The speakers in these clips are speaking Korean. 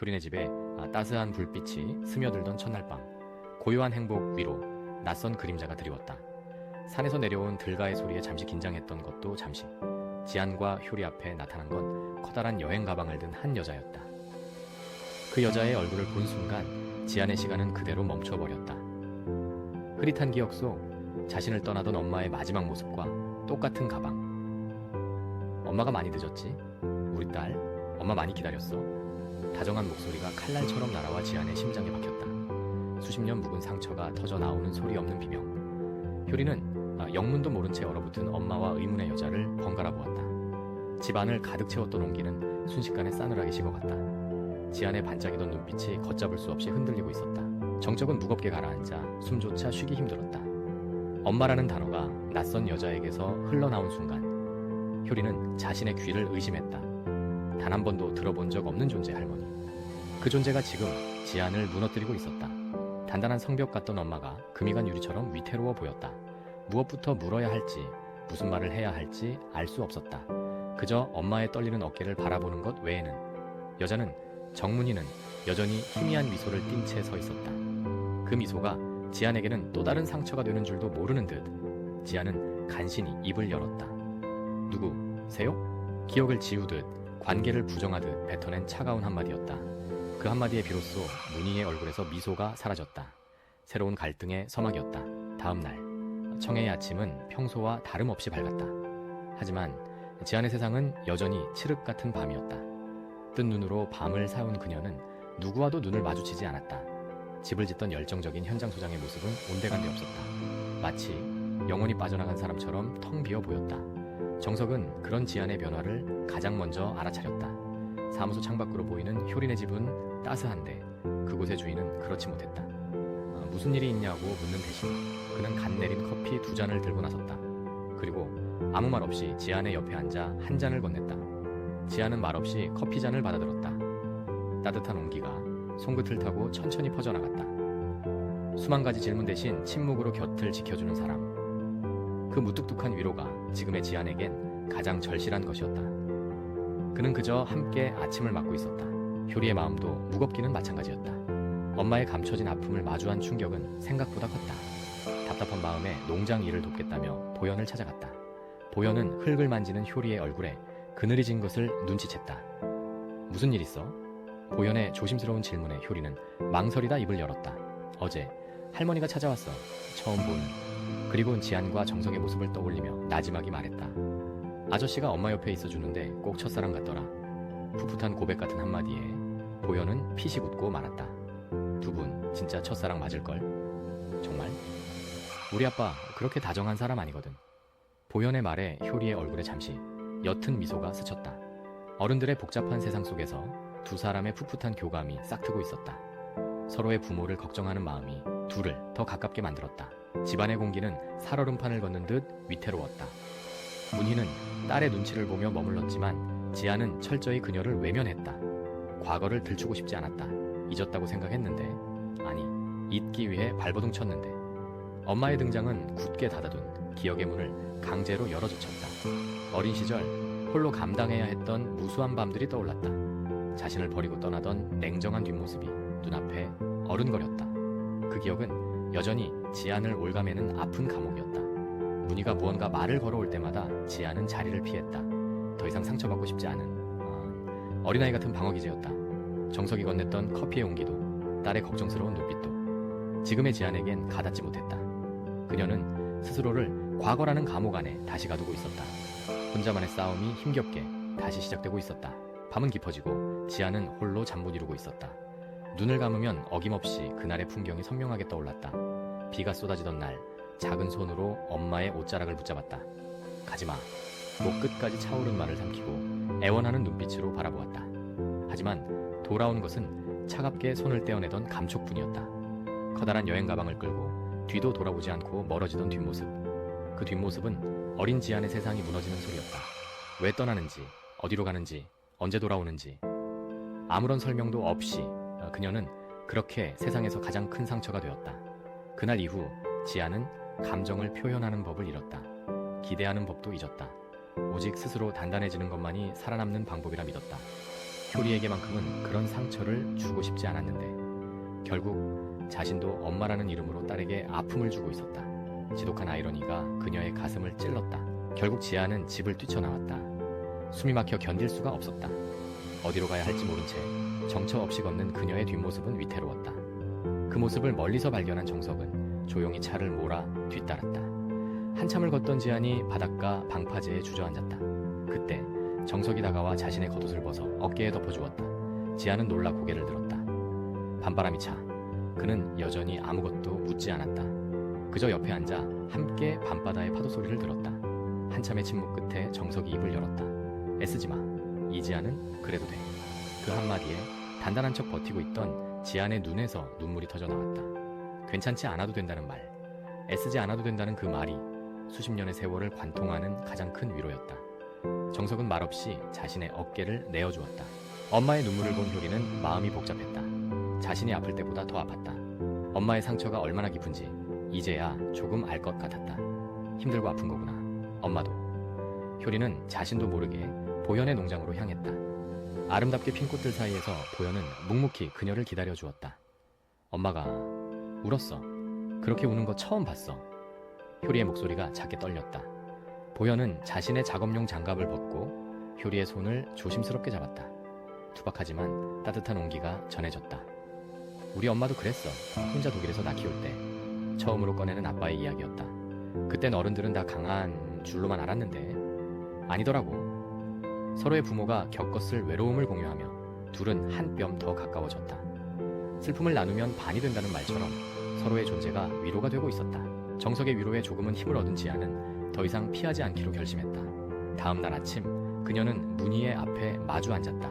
효린의 집에 아, 따스한 불빛이 스며들던 첫날 밤 고요한 행복 위로 낯선 그림자가 드리웠다. 산에서 내려온 들가의 소리에 잠시 긴장했던 것도 잠시 지안과 효리 앞에 나타난 건 커다란 여행 가방을 든 한 여자였다. 그 여자의 얼굴을 본 순간 지안의 시간은 그대로 멈춰버렸다. 흐릿한 기억 속 자신을 떠나던 엄마의 마지막 모습과 똑같은 가방. 엄마가 많이 늦었지? 우리 딸, 엄마 많이 기다렸어. 다정한 목소리가 칼날처럼 날아와 지안의 심장에 박혔다. 수십 년 묵은 상처가 터져 나오는 소리 없는 비명. 효리는 아, 영문도 모른 채 얼어붙은 엄마와 의문의 여자를 번갈아 보았다. 집안을 가득 채웠던 온기는 순식간에 싸늘하게 식어갔다. 지안의 반짝이던 눈빛이 걷잡을 수 없이 흔들리고 있었다. 정적은 무겁게 가라앉아 숨조차 쉬기 힘들었다. 엄마라는 단어가 낯선 여자에게서 흘러나온 순간 효리는 자신의 귀를 의심했다. 단 한 번도 들어본 적 없는 존재 할머니. 그 존재가 지금 지안을 무너뜨리고 있었다. 단단한 성벽 같던 엄마가 금이간 유리처럼 위태로워 보였다. 무엇부터 물어야 할지, 무슨 말을 해야 할지 알 수 없었다. 그저 엄마의 떨리는 어깨를 바라보는 것 외에는 여자는 정문이는 여전히 희미한 미소를 띤 채 서 있었다. 그 미소가 지안에게는 또 다른 상처가 되는 줄도 모르는 듯 지안은 간신히 입을 열었다. 누구 세요? 기억을 지우듯 관계를 부정하듯 뱉어낸 차가운 한마디였다. 그 한마디에 비로소 문희의 얼굴에서 미소가 사라졌다. 새로운 갈등의 서막이었다. 다음 날 청해의 아침은 평소와 다름없이 밝았다. 하지만 지안의 세상은 여전히 칠흑 같은 밤이었다. 뜬 눈으로 밤을 사온 그녀는 누구와도 눈을 마주치지 않았다. 집을 짓던 열정적인 현장 소장의 모습은 온데간데 없었다. 마치 영혼이 빠져나간 사람처럼 텅 비어 보였다. 정석은 그런 지안의 변화를 가장 먼저 알아차렸다. 사무소 창밖으로 보이는 효린의 집은 따스한데 그곳의 주인은 그렇지 못했다. 아, 무슨 일이 있냐고 묻는 대신 그는 간 내린 커피 두 잔을 들고 나섰다. 그리고 아무 말 없이 지안의 옆에 앉아 한 잔을 건넸다. 지안은 말없이 커피 잔을 받아들었다. 따뜻한 온기가 손끝을 타고 천천히 퍼져나갔다. 수만 가지 질문 대신 침묵으로 곁을 지켜주는 사람. 그 무뚝뚝한 위로가 지금의 지안에겐 가장 절실한 것이었다. 그는 그저 함께 아침을 맞고 있었다. 효리의 마음도 무겁기는 마찬가지였다. 엄마의 감춰진 아픔을 마주한 충격은 생각보다 컸다. 답답한 마음에 농장 일을 돕겠다며 보현을 찾아갔다. 보현은 흙을 만지는 효리의 얼굴에 그늘이 진 것을 눈치챘다. 무슨 일 있어? 보현의 조심스러운 질문에 효리는 망설이다 입을 열었다. 어제 할머니가 찾아왔어. 처음 보는. 그리고 지안과 정석의 모습을 떠올리며 나지막이 말했다. 아저씨가 엄마 옆에 있어주는데 꼭 첫사랑 같더라. 풋풋한 고백 같은 한마디에 보현은 피식 웃고 말았다. 두 분 진짜 첫사랑 맞을걸? 정말? 우리 아빠 그렇게 다정한 사람 아니거든. 보현의 말에 효리의 얼굴에 잠시 옅은 미소가 스쳤다. 어른들의 복잡한 세상 속에서 두 사람의 풋풋한 교감이 싹트고 있었다. 서로의 부모를 걱정하는 마음이 둘을 더 가깝게 만들었다. 집안의 공기는 살얼음판을 걷는 듯 위태로웠다. 문희는 딸의 눈치를 보며 머물렀지만 지아는 철저히 그녀를 외면했다. 과거를 들추고 싶지 않았다. 잊었다고 생각했는데 아니 잊기 위해 발버둥 쳤는데 엄마의 등장은 굳게 닫아둔 기억의 문을 강제로 열어젖혔다. 어린 시절 홀로 감당해야 했던 무수한 밤들이 떠올랐다. 자신을 버리고 떠나던 냉정한 뒷모습이 눈앞에 어른거렸다. 그 기억은 여전히 지안을 올가매는 아픈 감옥이었다. 문희가 무언가 말을 걸어올 때마다 지안은 자리를 피했다. 더 이상 상처받고 싶지 않은 어, 어린아이 같은 방어 기제였다. 정석이 건넸던 커피의 온기도 딸의 걱정스러운 눈빛도 지금의 지안에겐 가닿지 못했다. 그녀는 스스로를 과거라는 감옥 안에 다시 가두고 있었다. 혼자만의 싸움이 힘겹게 다시 시작되고 있었다. 밤은 깊어지고 지아는 홀로 잠 못 이루고 있었다. 눈을 감으면 어김없이 그날의 풍경이 선명하게 떠올랐다. 비가 쏟아지던 날 작은 손으로 엄마의 옷자락을 붙잡았다. 가지마. 목 끝까지 차오른 말을 삼키고 애원하는 눈빛으로 바라보았다. 하지만 돌아온 것은 차갑게 손을 떼어내던 감촉뿐이었다. 커다란 여행 가방을 끌고 뒤도 돌아보지 않고 멀어지던 뒷모습. 그 뒷모습은 어린 지안의 세상이 무너지는 소리였다. 왜 떠나는지, 어디로 가는지, 언제 돌아오는지. 아무런 설명도 없이 그녀는 그렇게 세상에서 가장 큰 상처가 되었다. 그날 이후 지아는 감정을 표현하는 법을 잃었다. 기대하는 법도 잊었다. 오직 스스로 단단해지는 것만이 살아남는 방법이라 믿었다. 효리에게만큼은 그런 상처를 주고 싶지 않았는데 결국 자신도 엄마라는 이름으로 딸에게 아픔을 주고 있었다. 지독한 아이러니가 그녀의 가슴을 찔렀다. 결국 지아는 집을 뛰쳐나왔다. 숨이 막혀 견딜 수가 없었다. 어디로 가야 할지 모른 채 정처 없이 걷는 그녀의 뒷모습은 위태로웠다. 그 모습을 멀리서 발견한 정석은 조용히 차를 몰아 뒤따랐다. 한참을 걷던 지안이 바닷가 방파제에 주저앉았다. 그때 정석이 다가와 자신의 겉옷을 벗어 어깨에 덮어주었다. 지안은 놀라 고개를 들었다. 밤바람이 차. 그는 여전히 아무것도 묻지 않았다. 그저 옆에 앉아 함께 밤바다의 파도 소리를 들었다. 한참의 침묵 끝에 정석이 입을 열었다. 애쓰지 마. 이지아는 그래도 돼. 그 한마디에 단단한 척 버티고 있던 지안의 눈에서 눈물이 터져 나왔다. 괜찮지 않아도 된다는 말. 애쓰지 않아도 된다는 그 말이 수십 년의 세월을 관통하는 가장 큰 위로였다. 정석은 말없이 자신의 어깨를 내어주었다. 엄마의 눈물을 본 효리는 마음이 복잡했다. 자신이 아플 때보다 더 아팠다. 엄마의 상처가 얼마나 깊은지 이제야 조금 알 것 같았다. 힘들고 아픈 거구나. 엄마도. 효리는 자신도 모르게 보현의 농장으로 향했다. 아름답게 핀 꽃들 사이에서 보현은 묵묵히 그녀를 기다려 주었다. 엄마가 울었어. 그렇게 우는 거 처음 봤어. 효리의 목소리가 작게 떨렸다. 보현은 자신의 작업용 장갑을 벗고 효리의 손을 조심스럽게 잡았다. 투박하지만 따뜻한 온기가 전해졌다. 우리 엄마도 그랬어. 혼자 독일에서 나 키울 때. 처음으로 꺼내는 아빠의 이야기였다. 그땐 어른들은 다 강한 줄로만 알았는데 아니더라고. 서로의 부모가 겪었을 외로움을 공유하며 둘은 한 뼘 더 가까워졌다. 슬픔을 나누면 반이 된다는 말처럼 서로의 존재가 위로가 되고 있었다. 정석의 위로에 조금은 힘을 얻은 지아는 더 이상 피하지 않기로 결심했다. 다음 날 아침 그녀는 문희의 앞에 마주 앉았다.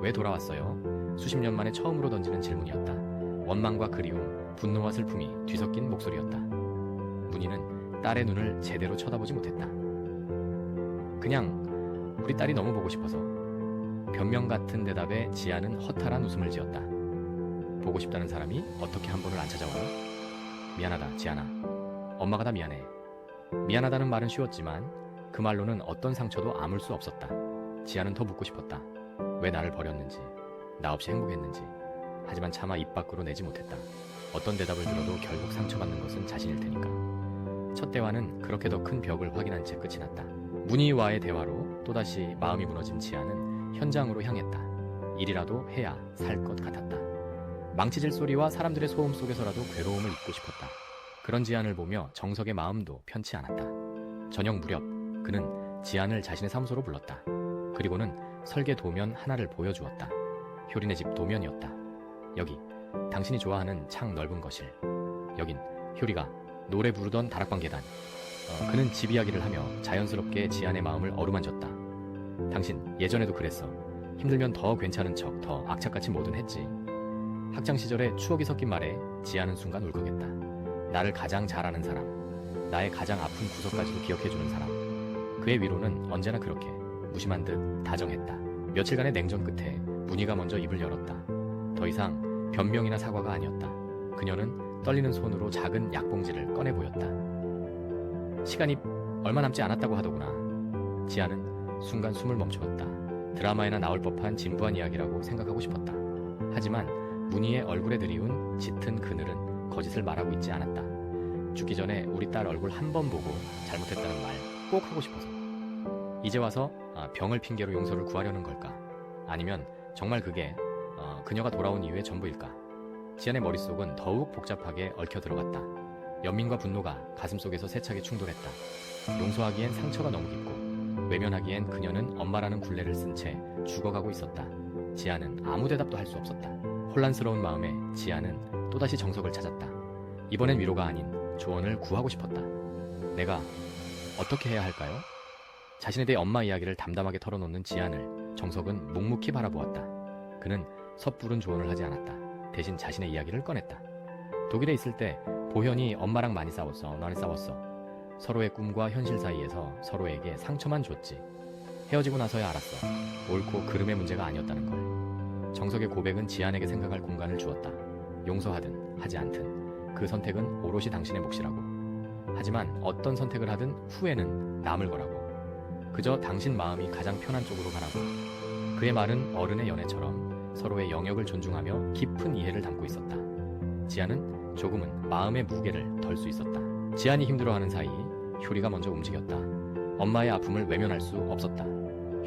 왜 돌아왔어요? 수십 년 만에 처음으로 던지는 질문이었다. 원망과 그리움, 분노와 슬픔이 뒤섞인 목소리였다. 문희는 딸의 눈을 제대로 쳐다보지 못했다. 그냥 우리 딸이 너무 보고 싶어서 변명 같은 대답에 지아는 허탈한 웃음을 지었다. 보고 싶다는 사람이 어떻게 한 번을 안 찾아오나? 미안하다, 지아나. 엄마가 다 미안해. 미안하다는 말은 쉬웠지만 그 말로는 어떤 상처도 아물 수 없었다. 지아는 더 묻고 싶었다. 왜 나를 버렸는지, 나 없이 행복했는지. 하지만 차마 입 밖으로 내지 못했다. 어떤 대답을 들어도 결국 상처받는 것은 자신일 테니까. 첫 대화는 그렇게 더 큰 벽을 확인한 채 끝이 났다. 문희와의 대화로 또다시 마음이 무너진 지아는 현장으로 향했다. 일이라도 해야 살 것 같았다. 망치질 소리와 사람들의 소음 속에서라도 괴로움을 잊고 싶었다. 그런 지안을 보며 정석의 마음도 편치 않았다. 저녁 무렵 그는 지안을 자신의 사무소로 불렀다. 그리고는 설계 도면 하나를 보여주었다. 효린의 집 도면이었다. 여기 당신이 좋아하는 창 넓은 거실. 여긴 효리가 노래 부르던 다락방 계단. 어, 그는 집 이야기를 하며 자연스럽게 지안의 마음을 어루만졌다. 당신 예전에도 그랬어. 힘들면 더 괜찮은 척, 더 악착같이 뭐든 했지. 학창 시절에 추억이 섞인 말에 지아는 순간 울컥했다. 나를 가장 잘 아는 사람, 나의 가장 아픈 구석까지도 기억해주는 사람. 그의 위로는 언제나 그렇게 무심한 듯 다정했다. 며칠간의 냉전 끝에 문희가 먼저 입을 열었다. 더 이상 변명이나 사과가 아니었다. 그녀는 떨리는 손으로 작은 약봉지를 꺼내 보였다. 시간이 얼마 남지 않았다고 하더구나. 지아는 순간 숨을 멈추었다. 드라마에나 나올 법한 진부한 이야기라고 생각하고 싶었다. 하지만 문희의 얼굴에 드리운 짙은 그늘은 거짓을 말하고 있지 않았다. 죽기 전에 우리 딸 얼굴 한 번 보고 잘못했다는 말 꼭 하고 싶어서. 이제 와서 아, 병을 핑계로 용서를 구하려는 걸까? 아니면 정말 그게 어, 그녀가 돌아온 이후의 전부일까? 지안의 머릿속은 더욱 복잡하게 얽혀 들어갔다. 연민과 분노가 가슴속에서 세차게 충돌했다. 용서하기엔 상처가 너무 깊고 외면하기엔 그녀는 엄마라는 굴레를 쓴 채 죽어가고 있었다. 지아는 아무 대답도 할 수 없었다. 혼란스러운 마음에 지아는 또다시 정석을 찾았다. 이번엔 위로가 아닌 조언을 구하고 싶었다. 내가 어떻게 해야 할까요? 자신에 대해 엄마 이야기를 담담하게 털어놓는 지안을 정석은 묵묵히 바라보았다. 그는 섣부른 조언을 하지 않았다. 대신 자신의 이야기를 꺼냈다. 독일에 있을 때 보현이 엄마랑 많이 싸웠어. 나는 싸웠어. 서로의 꿈과 현실 사이에서 서로에게 상처만 줬지. 헤어지고 나서야 알았어. 옳고 그름의 문제가 아니었다는 걸. 정석의 고백은 지안에게 생각할 공간을 주었다. 용서하든 하지 않든 그 선택은 오롯이 당신의 몫이라고. 하지만 어떤 선택을 하든 후회는 남을 거라고. 그저 당신 마음이 가장 편한 쪽으로 가라고. 그의 말은 어른의 연애처럼 서로의 영역을 존중하며 깊은 이해를 담고 있었다. 지안은 조금은 마음의 무게를 덜 수 있었다. 지안이 힘들어하는 사이 효리가 먼저 움직였다. 엄마의 아픔을 외면할 수 없었다.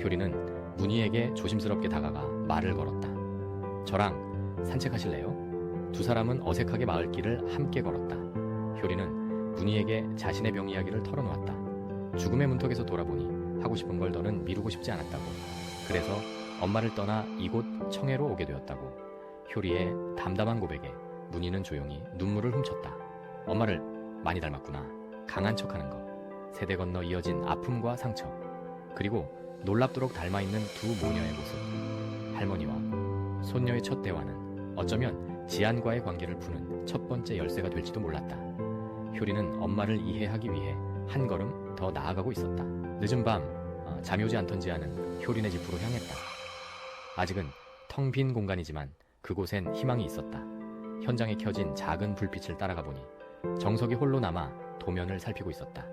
효리는 문희에게 조심스럽게 다가가 말을 걸었다. 저랑 산책하실래요? 두 사람은 어색하게 마을길을 함께 걸었다. 효리는 문희에게 자신의 병 이야기를 털어놓았다. 죽음의 문턱에서 돌아보니 하고 싶은 걸 더는 미루고 싶지 않았다고. 그래서 엄마를 떠나 이곳 청해로 오게 되었다고. 효리의 담담한 고백에 문희는 조용히 눈물을 훔쳤다. 엄마를 많이 닮았구나. 강한 척하는 거. 세대 건너 이어진 아픔과 상처. 그리고 놀랍도록 닮아있는 두 모녀의 모습. 할머니와 손녀의 첫 대화는 어쩌면 지안과의 관계를 푸는 첫 번째 열쇠가 될지도 몰랐다. 효리는 엄마를 이해하기 위해 한 걸음 더 나아가고 있었다. 늦은 밤 어, 잠이 오지 않던 지안은 효리네 집으로 향했다. 아직은 텅 빈 공간이지만 그곳엔 희망이 있었다. 현장에 켜진 작은 불빛을 따라가 보니 정석이 홀로 남아 도면을 살피고 있었다.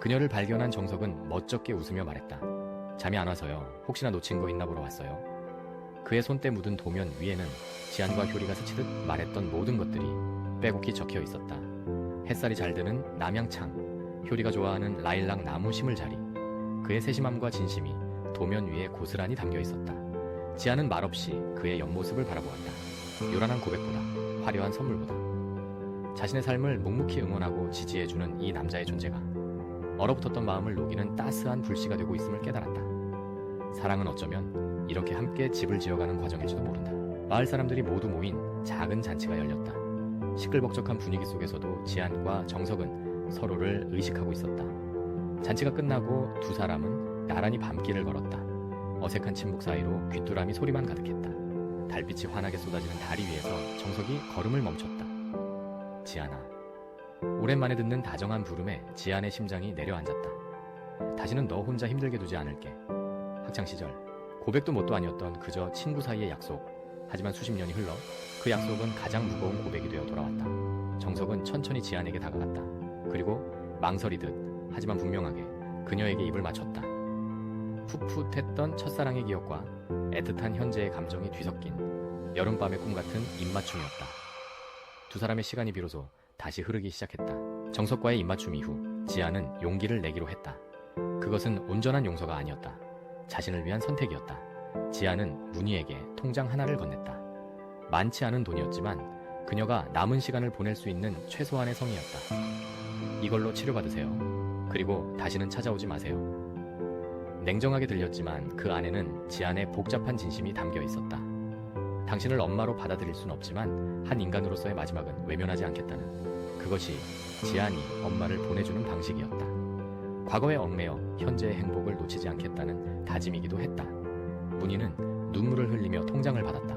그녀를 발견한 정석은 멋쩍게 웃으며 말했다. 잠이 안 와서요. 혹시나 놓친 거 있나 보러 왔어요. 그의 손때 묻은 도면 위에는 지안과 효리가 스치듯 말했던 모든 것들이 빼곡히 적혀 있었다. 햇살이 잘 드는 남양창, 효리가 좋아하는 라일락 나무 심을 자리, 그의 세심함과 진심이 도면 위에 고스란히 담겨 있었다. 지안은 말없이 그의 옆모습을 바라보았다. 요란한 고백보다, 화려한 선물보다. 자신의 삶을 묵묵히 응원하고 지지해주는 이 남자의 존재가 얼어붙었던 마음을 녹이는 따스한 불씨가 되고 있음을 깨달았다. 사랑은 어쩌면 이렇게 함께 집을 지어가는 과정일지도 모른다. 마을 사람들이 모두 모인 작은 잔치가 열렸다. 시끌벅적한 분위기 속에서도 지안과 정석은 서로를 의식하고 있었다. 잔치가 끝나고 두 사람은 나란히 밤길을 걸었다. 어색한 침묵 사이로 귀뚜라미 소리만 가득했다. 달빛이 환하게 쏟아지는 다리 위에서 정석이 걸음을 멈췄다. 지안아. 오랜만에 듣는 다정한 부름에 지안의 심장이 내려앉았다. 다시는 너 혼자 힘들게 두지 않을게. 학창 시절 고백도 뭣도 아니었던 그저 친구 사이의 약속. 하지만 수십 년이 흘러 그 약속은 가장 무거운 고백이 되어 돌아왔다. 정석은 천천히 지안에게 다가갔다. 그리고 망설이듯 하지만 분명하게 그녀에게 입을 맞췄다. 풋풋했던 첫사랑의 기억과 애틋한 현재의 감정이 뒤섞인 여름밤의 꿈 같은 입맞춤이었다. 두 사람의 시간이 비로소 다시 흐르기 시작했다. 정석과의 입맞춤 이후 지아는 용기를 내기로 했다. 그것은 온전한 용서가 아니었다. 자신을 위한 선택이었다. 지아는 문희에게 통장 하나를 건넸다. 많지 않은 돈이었지만 그녀가 남은 시간을 보낼 수 있는 최소한의 성의였다. 이걸로 치료받으세요. 그리고 다시는 찾아오지 마세요. 냉정하게 들렸지만 그 안에는 지안의 복잡한 진심이 담겨 있었다. 당신을 엄마로 받아들일 순 없지만 한 인간으로서의 마지막은 외면하지 않겠다는 그것이 지안이 엄마를 보내주는 방식이었다. 과거에 얽매여 현재의 행복을 놓치지 않겠다는 다짐이기도 했다. 문희는 눈물을 흘리며 통장을 받았다.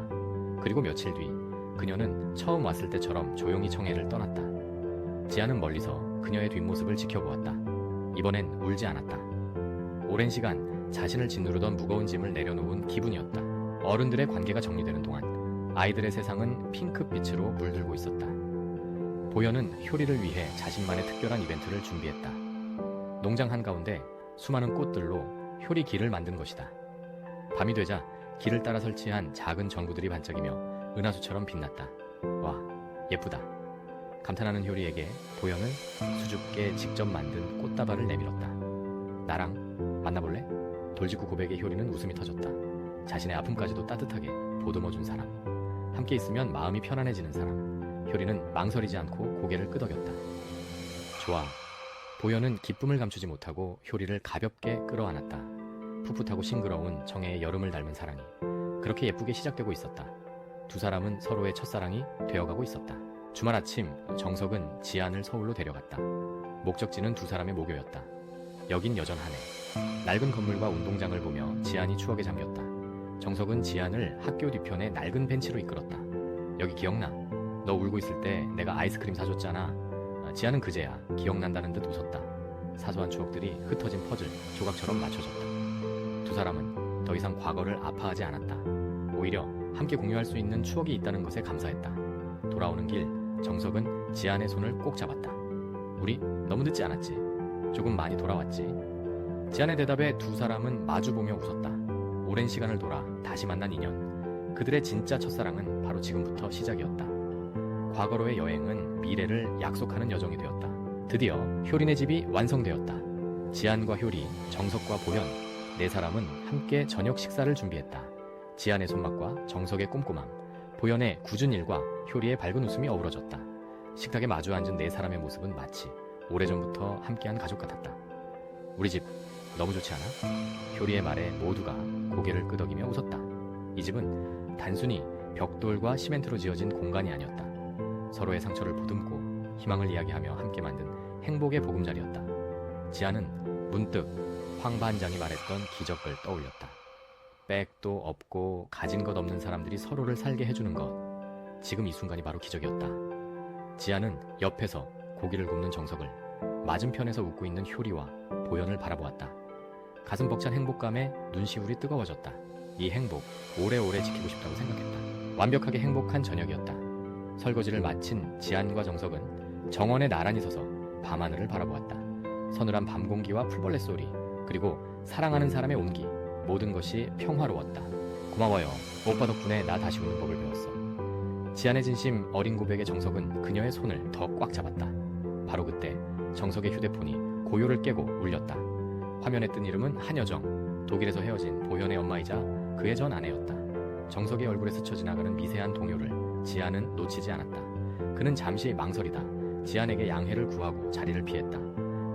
그리고 며칠 뒤 그녀는 처음 왔을 때처럼 조용히 청해를 떠났다. 지안은 멀리서 그녀의 뒷모습을 지켜보았다. 이번엔 울지 않았다. 오랜 시간 자신을 짓누르던 무거운 짐을 내려놓은 기분이었다. 어른들의 관계가 정리되는 동안 아이들의 세상은 핑크빛으로 물들고 있었다. 보현은 효리를 위해 자신만의 특별한 이벤트를 준비했다. 농장 한가운데 수많은 꽃들로 효리 길을 만든 것이다. 밤이 되자 길을 따라 설치한 작은 전구들이 반짝이며 은하수처럼 빛났다. 와, 예쁘다. 감탄하는 효리에게 보현은 수줍게 직접 만든 꽃다발을 내밀었다. 나랑 만나볼래? 돌직구 고백의 효리는 웃음이 터졌다. 자신의 아픔까지도 따뜻하게 보듬어준 사람. 함께 있으면 마음이 편안해지는 사람. 효리는 망설이지 않고 고개를 끄덕였다. 좋아. 보현은 기쁨을 감추지 못하고 효리를 가볍게 끌어안았다. 풋풋하고 싱그러운 정해의 여름을 닮은 사랑이 그렇게 예쁘게 시작되고 있었다. 두 사람은 서로의 첫사랑이 되어가고 있었다. 주말 아침 정석은 지안을 서울로 데려갔다. 목적지는 두 사람의 모교였다. 여긴 여전하네. 낡은 건물과 운동장을 보며 지안이 추억에 잠겼다. 정석은 지안을 학교 뒤편의 낡은 벤치로 이끌었다. 여기 기억나? 너 울고 있을 때 내가 아이스크림 사줬잖아. 아, 지안은 그제야 기억난다는 듯 웃었다. 사소한 추억들이 흩어진 퍼즐 조각처럼 맞춰졌다. 두 사람은 더 이상 과거를 아파하지 않았다. 오히려 함께 공유할 수 있는 추억이 있다는 것에 감사했다. 돌아오는 길 정석은 지안의 손을 꼭 잡았다. 우리 너무 늦지 않았지? 조금 많이 돌아왔지? 지안의 대답에 두 사람은 마주보며 웃었다. 오랜 시간을 돌아 다시 만난 인연. 그들의 진짜 첫사랑은 바로 지금부터 시작이었다. 과거로의 여행은 미래를 약속하는 여정이 되었다. 드디어 효린의 집이 완성되었다. 지안과 효리, 정석과 보현 네 사람은 함께 저녁 식사를 준비했다. 지안의 손맛과 정석의 꼼꼼함, 보현의 굳은 일과 효리의 밝은 웃음이 어우러졌다. 식탁에 마주 앉은 네 사람의 모습은 마치 오래전부터 함께한 가족 같았다. 우리 집 너무 좋지 않아? 효리의 말에 모두가 고개를 끄덕이며 웃었다. 이 집은 단순히 벽돌과 시멘트로 지어진 공간이 아니었다. 서로의 상처를 보듬고 희망을 이야기하며 함께 만든 행복의 보금자리였다. 지아는 문득 황 반장이 말했던 기적을 떠올렸다. 백도 없고 가진 것 없는 사람들이 서로를 살게 해주는 것. 지금 이 순간이 바로 기적이었다. 지아는 옆에서 고기를 굽는 정석을, 맞은편에서 웃고 있는 효리와 보현을 바라보았다. 가슴 벅찬 행복감에 눈시울이 뜨거워졌다. 이 행복 오래오래 지키고 싶다고 생각했다. 완벽하게 행복한 저녁이었다. 설거지를 마친 지안과 정석은 정원에 나란히 서서 밤하늘을 바라보았다. 서늘한 밤 공기와 풀벌레 소리, 그리고 사랑하는 사람의 온기, 모든 것이 평화로웠다. 고마워요. 오빠 덕분에 나 다시 웃는 법을 배웠어. 지안의 진심 어린 고백의 정석은 그녀의 손을 더 꽉 잡았다. 바로 그때 정석의 휴대폰이 고요를 깨고 울렸다. 화면에 뜬 이름은 한여정, 독일에서 헤어진 보현의 엄마이자 그의 전 아내였다. 정석의 얼굴에 스쳐 지나가는 미세한 동요를 지안은 놓치지 않았다. 그는 잠시 망설이다 지안에게 양해를 구하고 자리를 피했다.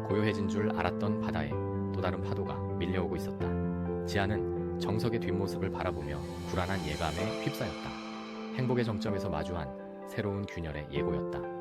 고요해진 줄 알았던 바다에 또 다른 파도가 밀려오고 있었다. 지안은 정석의 뒷모습을 바라보며 불안한 예감에 휩싸였다. 행복의 정점에서 마주한 새로운 균열의 예고였다.